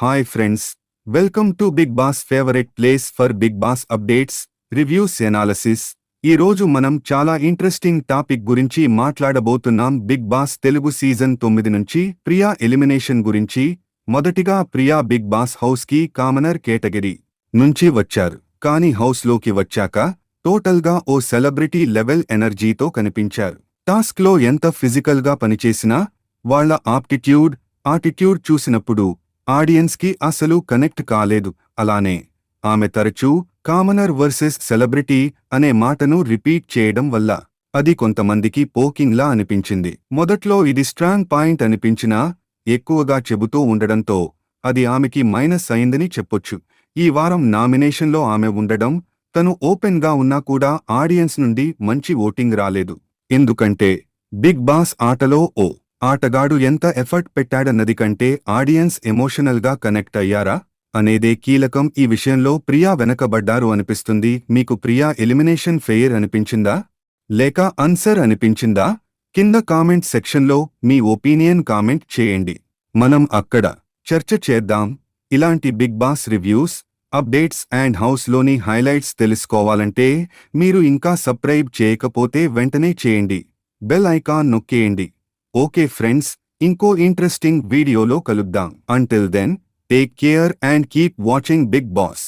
Hi friends welcome to big boss favourite place for big boss updates reviews analysis ఈ రోజు మనం చాలా interesting topic గురించి మాట్లాడబోతున్నాం. బిగ్ బాస్ తెలుగు సీజన్ తొమ్మిది నుంచి ప్రియా ఎలిమినేషన్ గురించి. మొదటిగా ప్రియా బిగ్ బాస్ హౌస్కి కామనర్ కేటగిరీ నుంచి వచ్చారు. కానీ హౌస్లోకి వచ్చాక టోటల్గా ఓ సెలబ్రిటీ లెవెల్ ఎనర్జీతో కనిపించారు. టాస్క్లో ఎంత ఫిజికల్గా పనిచేసినా వాళ్ళ ఆప్టిట్యూడ్ ఆటిట్యూడ్ చూసినప్పుడు ఆడియన్స్కి అసలు కనెక్ట్ కాలేదు. అలానే ఆమె తరచూ కామనర్ వర్సెస్ సెలబ్రిటీ అనే మాటను రిపీట్ చేయడం వల్ల అది కొంతమందికి పోకింగ్లా అనిపించింది. మొదట్లో ఇది స్ట్రాంగ్ పాయింట్ అనిపించినా ఎక్కువగా చెబుతూ ఉండడంతో అది ఆమెకి మైనస్ అయిందని చెప్పొచ్చు. ఈ వారం నామినేషన్లో ఆమె ఉండడం తను ఓపెన్గా ఉన్నా కూడా ఆడియన్స్ నుండి మంచి ఓటింగ్ రాలేదు. ఎందుకంటే బిగ్ బాస్ ఆటలో ఓ ఆటగాడు ఎంత ఎఫర్ట్ పెట్టాడన్నది కంటే ఆడియన్స్ ఎమోషనల్గా కనెక్ట్ అయ్యారా? అనేదే కీలకం ఈ విషయంలో ప్రియా వెనకబడ్డారు అనిపిస్తుంది. మీకు ప్రియా ఎలిమినేషన్ ఫెయిర్ అనిపించిందా? లేక అన్సర్ అనిపించిందా? కింద కామెంట్ సెక్షన్లో మీ ఒపీనియన్ కామెంట్ చేయండి. మనం అక్కడ చర్చ చేద్దాం. ఇలాంటి big boss reviews updates and హౌస్లోని highlights తెలుసుకోవాలంటే మీరు ఇంకా సబ్స్క్రైబ్ చేయకపోతే వెంటనే చేయండి. బెల్ ఐకాన్ నొక్కేయండి. ఓకే ఫ్రెండ్స్ ఇంకో ఇంట్రెస్టింగ్ వీడియోలో కలుద్దాం. Until then take care and keep watching big boss